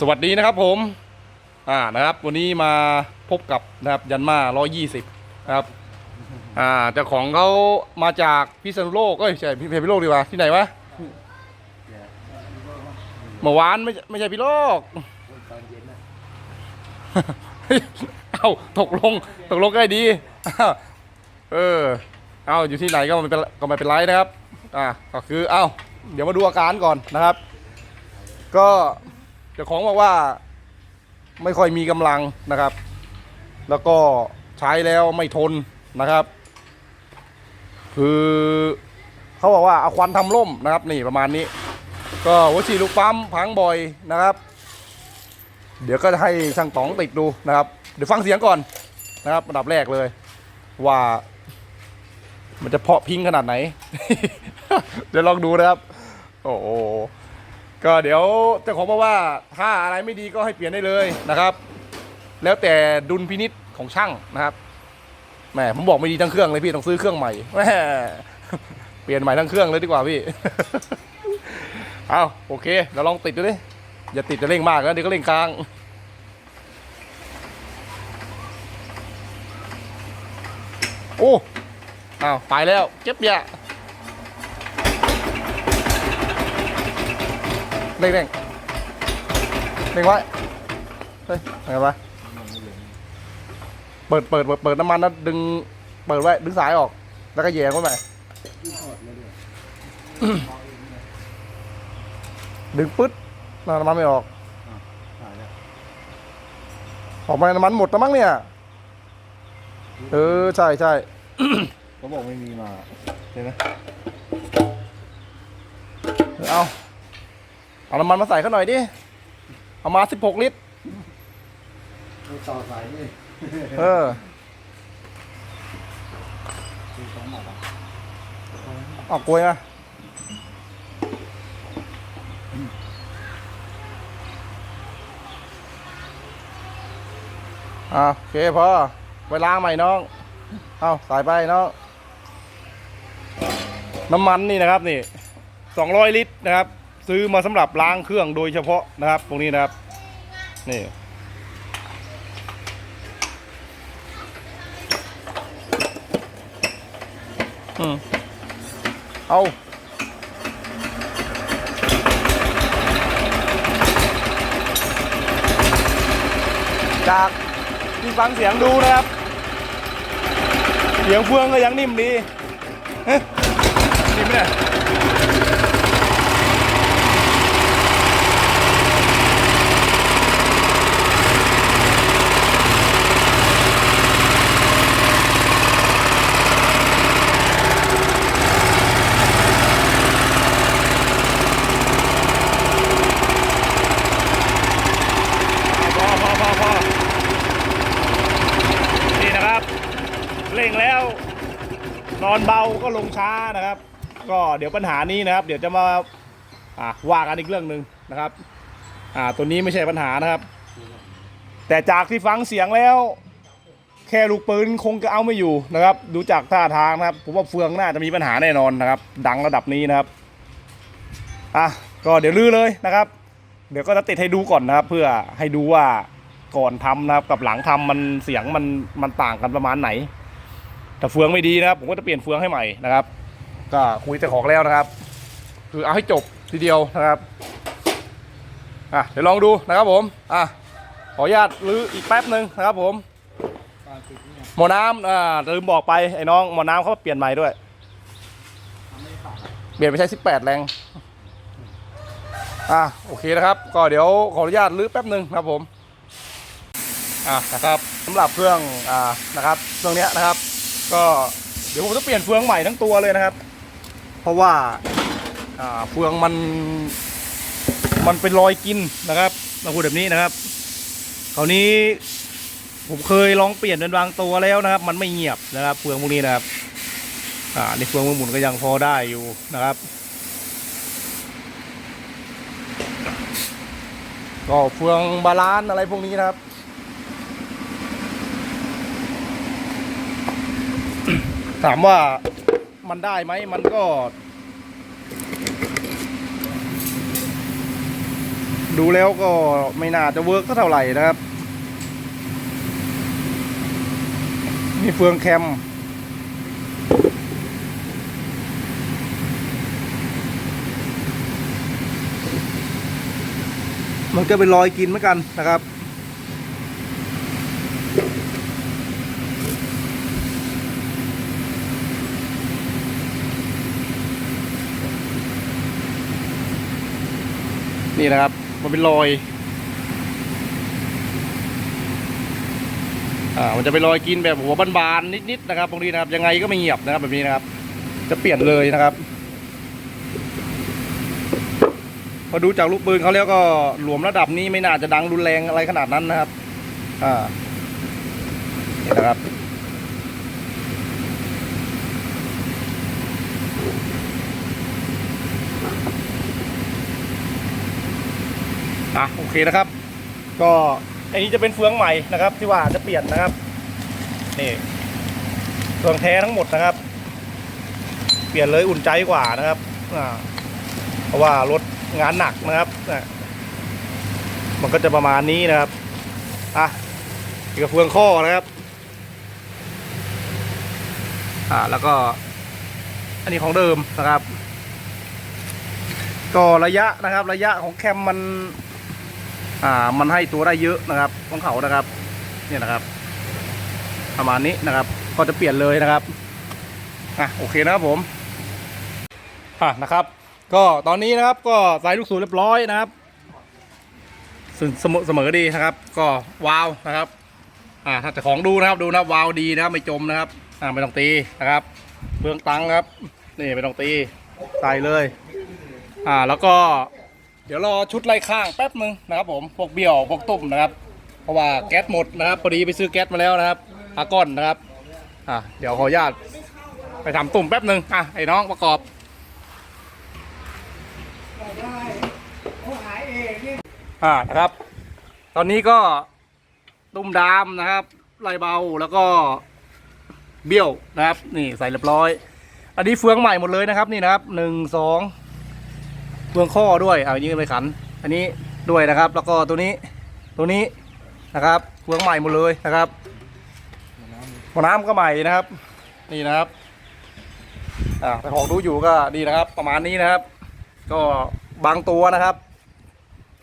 สวัสดีนะครับผมอ่านะครับ วันนี้มาพบกับนะครับยันมา120นะครับอ่าเจ้าของเขามาจากพิษณุโลกเอ้ยใช่พิพิโลกดีกว่าที่ไหนวะเมื่อวานไม่ไม่ใช่พิโลกเอ้าตกลงตกลงก็ได้ดีเออเอาอยู่ที่ไหนก็ไม่เป็นก็ไม่เป็นไรนะครับ อ่าก็คือเอ้าเดี๋ยวมาดูอาการก่อนนะครับ ก็เจ้าของบอกว่าไม่ค่อยมีกำลังนะครับ แล้วก็ใช้แล้วไม่ทนนะครับ คือเขาบอกว่าเอาควันทำร่มนะครับ นี่ประมาณนี้ ก็หัวฉีลูกปั๊มพังบ่อยนะครับ เดี๋ยวก็จะให้ช่างต๋องติดดูนะครับ เดี๋ยวฟังเสียงก่อนนะครับอันดับแรกเลย ว่ามันจะเพาะพิงขนาดไหน เดี๋ยวลองดูนะครับ โอ้ ก็เดี๋ยวเจ้าของบอกว่าถ้าอะไรไม่ดีก็ให้เปลี่ยนได้เลยนะครับ แล้วแต่ดุลพินิษของช่างนะครับแหมผมบอกไม่ดีทั้งเครื่องเลยพี่ต้องซื้อเครื่องใหม่แหมเปลี่ยนใหม่ทั้งเครื่องเลยดีกว่าพี่ เอาโอเคเดี๋ยวลองติดดูดิอย่าติดจะเร่งมากนะเดี๋ยวก็เร่งกลางโอ้อ้าวไปแล้วเจ็บยะ เร่งเร่งเร่งไว้เฮ้ยไงวะเปิดเปิดเปิดเปิดน้ำมันนะดึงเปิดไว้ดึงสายออก แล้วก็แยงไว้ใหม่ดึงปึ๊ดน้ำมันไม่ออกออกมาน้ำมันหมดแล้วมั้งเนี่ย เออใช่ใช่เขาบอกไม่มีมาใช่ไหมเอา เอาน้ำมันมาใส่เขาหน่อยดิ เอามาสิบหกลิตรเราต่อสายนี่เออ คือสองหมัดอะเอากลวยมาอ่าโอเคพอไปล้างใหม่น้อง เอาใส่ไปน้อง น้ำมันนี่นะครับนี่สองร้อยลิตรนะครับ ซื้อมาสำหรับล้างเครื่องโดยเฉพาะนะครับ ตรงนี้นะครับ นี่อืมเอาจากที่ฟังเสียงดูนะครับ เสียงเฟืองก็ยังนิ่มดีเฮ้ยนิ่มไหมเนี่ยพอพอพอพอนี่นะครับ เร่งแล้ว น อนเบาก็ลงช้านะครับ ก็เดี๋ยวปัญหานี้นะครับ เดี๋ยวจะมาอ่าว่ากันอีกเรื่องหนึ่งนะครับอ่าตัวนี้ไม่ใช่ปัญหานะครับ แต่จากที่ฟังเสียงแล้ว แค่ลูกปืนคงจะเอาไม่อยู่นะครับ ดูจากท่าทางนะครับผมว่าเฟืองน่าจะมีปัญหาแน่นอนนะครับ ดังระดับนี้นะครับอะก็เดี๋ยวลื้อเลยนะครับ เดี๋ยวก็จะติดให้ดูก่อนนะครับ เพื่อให้ดูว่าก่อนทำนะครับกับหลังทำมันเสียงมันมันต่างกันประมาณไหน ถ้าเฟืองไม่ดีนะครับ ผมก็จะเปลี่ยนเฟืองให้ใหม่นะครับ ก็คุยเจ้าของแล้วนะครับ คือเอาให้จบทีเดียวนะครับอะเดี๋ยวลองดูนะครับผมอะขออนุญาตรื้ออีกแป๊บหนึ่งนะครับผมหมอน้ำอ่าลืมบอกไปไอ้น้องหมอน้ำเขาเปลี่ยนใหม่ด้วยทำไม่ขาดเปลี่ยนไปใช้ 18 แรงอะโอเคนะครับ ก็เดี๋ยวขออนุญาตรื้อแป๊บหนึ่งครับผมอะนะครับสำหรับเครื่องอ่านะครับเครื่องเนี้ยนะครับ ก็เดี๋ยวผมจะเปลี่ยนเฟืองใหม่ทั้งตัวเลยนะครับ เพราะว่าเฟืองมันมันเป็นรอยกินนะครับเราพูดแบบนี้นะครับคราวนี้ผมเคยลองเปลี่ยนเป็นบางตัวแล้วนะครับ มันไม่เงียบนะครับเฟืองพวกนี้นะครับ อ่าในเฟืองมันหมุนก็ยังพอได้อยู่นะครับ ก็เฟืองบาลานซ์อะไรพวกนี้นะครับ ถามว่ามันได้ไหมมันก็ ดูแล้วก็ไม่น่าจะเวิร์กเท่าไหร่นะครับนี่เฟืองแคมมันก็เป็นรอยกินเหมือนกันนะครับ นี่นะครับ มันเป็นรอย อ่า มันจะเป็นรอยกินแบบหัวบานๆนิดๆนะครับ ตรงนี้นะครับ ยังไงก็ไม่เงียบนะครับ แบบนี้นะครับ จะเปลี่ยนเลยนะครับ พอดูจากลูกปืนเขาแล้วก็หลวมระดับนี้ไม่น่าจะดังรุนแรงอะไรขนาดนั้นนะครับ อ่านี่นะครับ อะโอเคนะครับ ก็อันนี้จะเป็นเฟืองใหม่นะครับ ที่ว่าจะเปลี่ยนนะครับนี่เฟืองแท้ทั้งหมดนะครับ เปลี่ยนเลยอุ่นใจกว่านะครับเพราะว่ารถงานหนักนะครับอ่มันก็จะประมาณนี้นะครับอะนี่ก็เฟืองข้อนะครับอ่าแล้วก็ อันนี้ของเดิมนะครับ ก็ระยะนะครับ ระยะของแคมมัน อ่ามันให้ตัวได้เยอะนะครับของเขานะครับเนี่ยนะครับ ประมาณนี้นะครับ ก็จะเปลี่ยนเลยนะครับอะโอเคนะครับผมอะนะครับ ก็ตอนนี้นะครับก็ใส่ลูกสูบเรียบร้อยนะครับสเสมอเสมอดีนะครับ ก็วาวนะครับอ่าถ้าจะของดูนะครับดูนะวาวดีนะครับไม่จมนะครับอ่าไม่ต้องตีนะครับเปลืองตังค์ครับ นี่ไม่ต้องตีใส่เลย อ่าแล้วก็ เดี๋ยวรอชุดไล่ข้างแป๊บนึงนะครับผมพวกเบี่ยวพวกตุ่มนะครับ เพราะว่าแก๊สหมดนะครับพอดีไปซื้อแก๊สมาแล้วนะครับอากอนนะครับอะเดี๋ยวขออนุญาตไปทำตุ่มแป๊บนึงอะไอ้น้องประกอบอ่านะครับ ตอนนี้ก็ตุ่มดามนะครับไล่เบาแล้วก็เบี้ยวนะครับ นี่ใส่เรียบร้อย อันนี้เฟืองใหม่หมดเลยนะครับ นี่นะครับหนึ่งสอง เฟืองข้อด้วยเอายิงไปขัน อันนี้ด้วยนะครับ แล้วก็ตัวนี้ตัวนี้นะครับเฟืองใหม่หมดเลยนะครับหัวน้ำก็ใหม่นะครับ นี่นะครับอ่าแต่ของดูอยู่ก็ดีนะครับ ประมาณนี้นะครับ ก็บางตัวนะครับ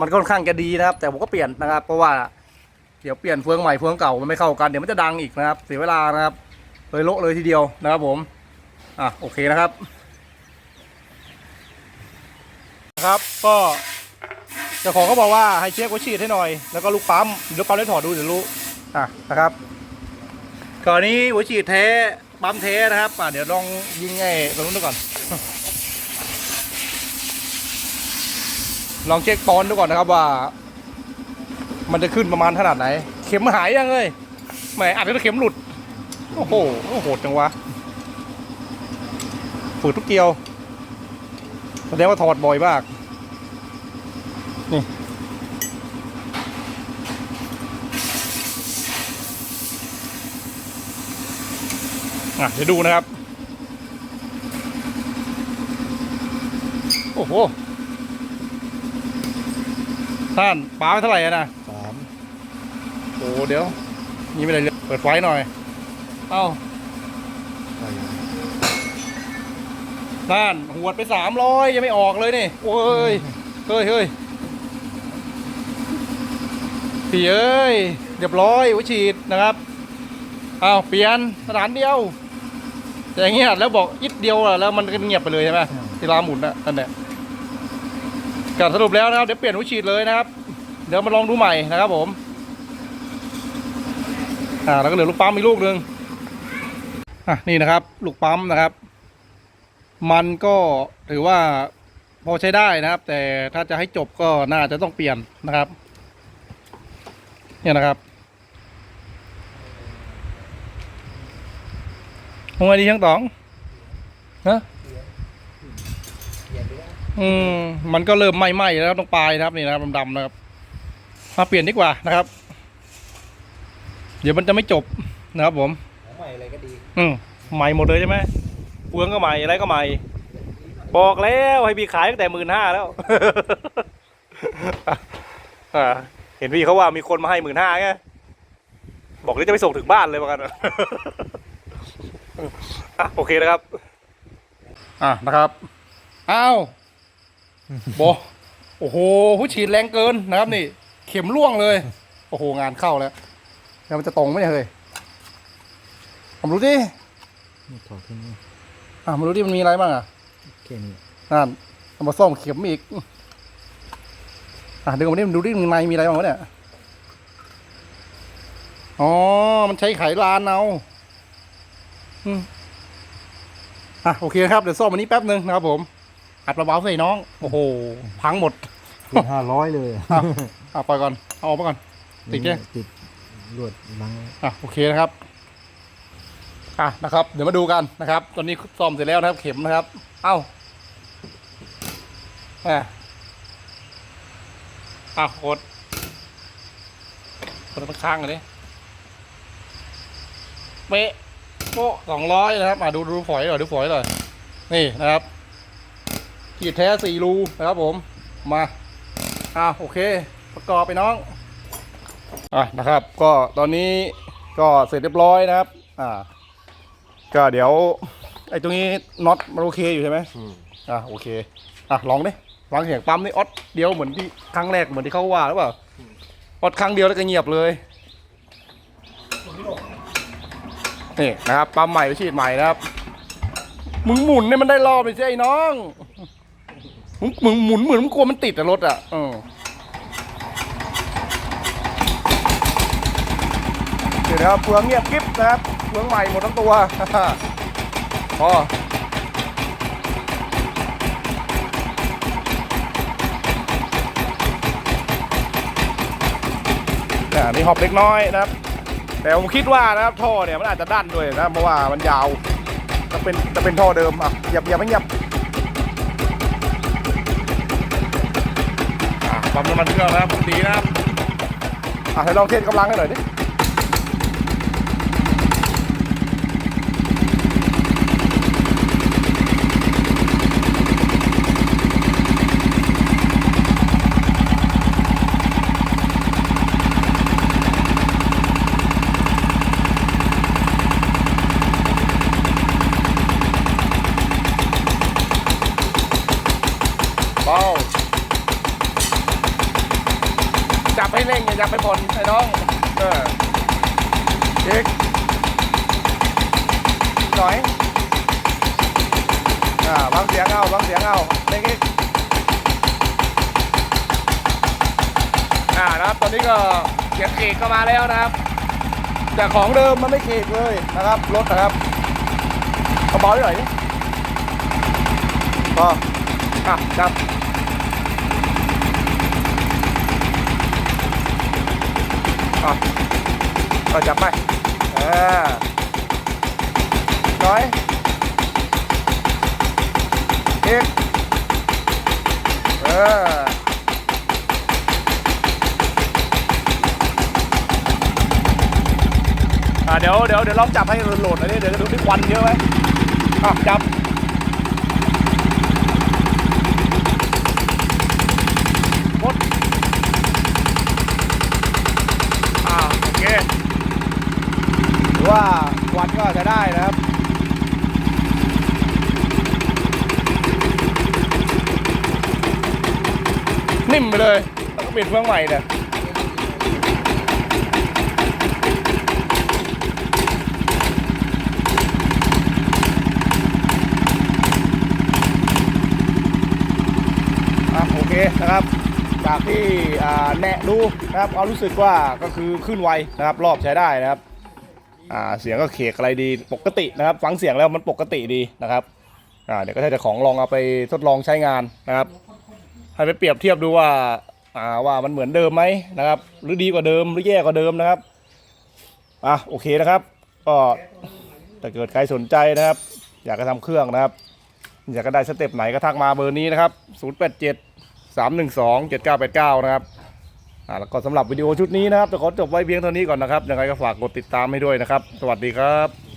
มันค่อนข้างจะดีนะครับ แต่ผมก็เปลี่ยนนะครับ เพราะว่าเดี๋ยวเปลี่ยนเฟืองใหม่เฟืองเก่ามันไม่เข้ากันเดี๋ยวมันจะดังอีกนะครับ เสียเวลานะครับเลยโละเลยทีเดียวนะครับผมอะโอเคนะครับ นะ ครับก็เจ้าของเขาบอกว่าให้เช็ควัดฉีดให้หน่อย แล้วก็ลูกปั๊มลูกปั๊มได้ถอดดูเดี๋ยวรู้อะนะครับก่อนนี้หัวฉีดแท้ปั๊มแท้นะครับอะเดี๋ยวลองยิงไอ้ตรงนู้นดูก่อน ลองเช็คปอนดูก่อนนะครับว่า มันจะขึ้นประมาณขนาดไหน เข็มหายยังเลยแหมอาจจะเข็มหลุด โอ้โหโหดจังวะฝืดทุกเกียว แสดงว่าถอดบ่อยมาก นี่ อะ เดี๋ยวดูนะครับ โอ้โห ท่านปาไปเท่าไหร่อะนะสามโอ้เดี๋ยว นี่ไม่ได้เรื่องเปิดไฟหน่อย เอ้าอะไรอย่าง นั่นหวดไปสามร้อยยังไม่ออกเลยนี่โอ้ยเฮ้ยเฮ้ยพี่เอ้ยเรียบร้อยหัวฉีดนะครับอ้าวเปลี่ยนสถานเดียว แต่อย่างเงี้ยแล้วบอกอิดเดียวแล้วมันก็เงียบไปเลยใช่ไหมทีลาหมุนอะนั่นแหละก็สรุปแล้วนะครับเดี๋ยวเปลี่ยนหัวฉีดเลยนะครับ เดี๋ยวมาลองดูใหม่นะครับผมอ่าแล้วก็เหลือลูกปั๊มอีกลูกหนึ่งอะนี่นะครับ ลูกปั๊มนะครับ มันก็ถือว่าพอใช้ได้นะครับ แต่ถ้าจะให้จบก็น่าจะต้องเปลี่ยนนะครับ เนี่ยนะครับทำไมดีช่างต๋องฮะอืมมันก็เริ่มไหม้ๆแล้วตรงปลายนะครับนี่นะครับดำๆนะครับ มาเปลี่ยนดีกว่านะครับ เดี๋ยวมันจะไม่จบนะครับผมของใหม่อะไรก็ดี อืมใหม่หมดเลยใช่ไหม เฟืองก็ใหม่อะไรก็ใหม่บอกแล้วให้พี่ขายตั้งแต่หมื่นห้าแล้วอ่าเห็นพี่เขาว่ามีคนมาให้หมื่นห้าไงบอกเลยจะไปส่งถึงบ้านเลยประกันอะโอเคนะครับ อะนะครับอ้าวโบโอ้โหผู้ฉีดแรงเกินนะครับนี่ เข็มล่วงเลย โอ้โหงานเข้าแล้วแล้วมันจะตรงไหมเนี่ยเฮ้ยผมรู้ดิถอดขึ้นมา อะมารู้ดิมันมีอะไรบ้างอะแค่นี้นั่นเอามาซ่อมเข็มอีก อะเดี๋ยวมาดิมันดูดิมันในมีอะไรบ้างวะเนี่ย อ๋อ มันใช้ไขลานเอาอืมอะโอเคครับเดี๋ยวซ่อมอันนี้แป๊บหนึ่งนะครับผม อัดเบาๆใส่น้อง โอ้โห พังหมดติดห้าร้อยเลยอะอะปล่อยก่อน เอาออกมาก่อน ติดไงติดลวดลัง อะโอเคนะครับ อะนะครับ เดี๋ยวมาดูกันนะครับ ตอนนี้ซ่อมเสร็จแล้วนะครับ เข็มนะครับ เอ้าอะอะกดกดมันค้างกันดิเป๊ะโป๊ะสองร้อยนะครับมาดูดูฝอยหน่อยดูฝอยหน่อยนี่นะครับขีดแท้สี่รูนะครับผมมาอะโอเค ประกอบไปน้องอะนะครับ ก็ตอนนี้ก็เสร็จเรียบร้อยนะครับ อ่า ก็เดี๋ยวไอ้ตรงนี้น็อตมันโอเคอยู่ใช่ไหมอะโอเคอะลองดิลองเสียงปั๊มนี่ออดเดียวเหมือนที่ครั้งแรกเหมือนที่เขาว่าหรือเปล่าออดครั้งเดียวแล้วก็เงียบเลยนี่นะครับปั๊มใหม่ไปฉีดใหม่นะครับมึงหมุนเนี่ยมันได้รอบไม่ใช่ไอ้น้องมึงมึงหมุนเหมือนมึงกลัวมันติดอะรถอะเออเดี๋ยวนะครับเฟืองเงียบกริบนะครับ เฟืองใหม่หมดทั้งตัวพออ่ามีหอบเล็กน้อยนะครับ แต่ผมคิดว่านะครับท่อเนี่ยมันอาจจะด้านด้วยนะเพราะว่ามันยาวจะเป็นจะเป็นท่อเดิมอะเหยับเหยับไม่เหยับอะปั๊มน้ำมันเครื่องนะครับดีนะครับอะให้ลองเทสกำลังให้หน่อยดิ เบาจับให้เร่งอ ย่าจับไปผ่อนไอ้น้อง เออเช็คหน่อย อ่าบางเสียงเอาบางเสียงเอาเร่งอีกอ่านะครับ ตอนนี้ก็เสียงเอกก็มาแล้วนะครับ แต่ของเดิมมันไม่เคกเลยนะครับ รถนะครับเอาเบาหน่อยดิพออะจับ อะก็จับไปเอ่าน้อยอีกเอออ่าเดี๋ยวเดี๋ยวเดี๋ยวลองจับให้โหลดหน่อยดิเดี๋ยวดูที่ควันเยอะไหมอะจับกด อ่าโอเคถือ ว่าควันก็จะได้นะครับนิ่มไปเลยแล้วก็เปลี่ยนเครื่องใหม่เนี่ยโอเคนะครับ จากที่แนะดูนะครับเอารู้สึกว่าก็คือขึ้นไวนะครับ รอบใช้ได้นะครับ อ่าเสียงก็เคกอะไรดีปกตินะครับ ฟังเสียงแล้วมันปกติดีนะครับอ่าเดี๋ยวก็จะจ้ของลองเอาไปทดลองใช้งานนะครับ ให้ไปเปรียบเทียบดูว่าอ่าว่ามันเหมือนเดิมไหมนะครับ หรือดีกว่าเดิมหรือแย่กว่าเดิมนะครับอะโอเคนะครับ ก็ถ้าเกิดใครสนใจนะครับ อยากจะทำเครื่องนะครับ อยากจะได้สเต็ปไหนก็ทักมาเบอร์นี้นะครับ 087 312 7989 นะครับ อ่าแล้วก็สำหรับวิดีโอชุดนี้นะครับจะขอจบไว้เพียงเท่านี้ก่อนนะครับยังไงก็ฝากกดติดตามให้ด้วยนะครับ สวัสดีครับ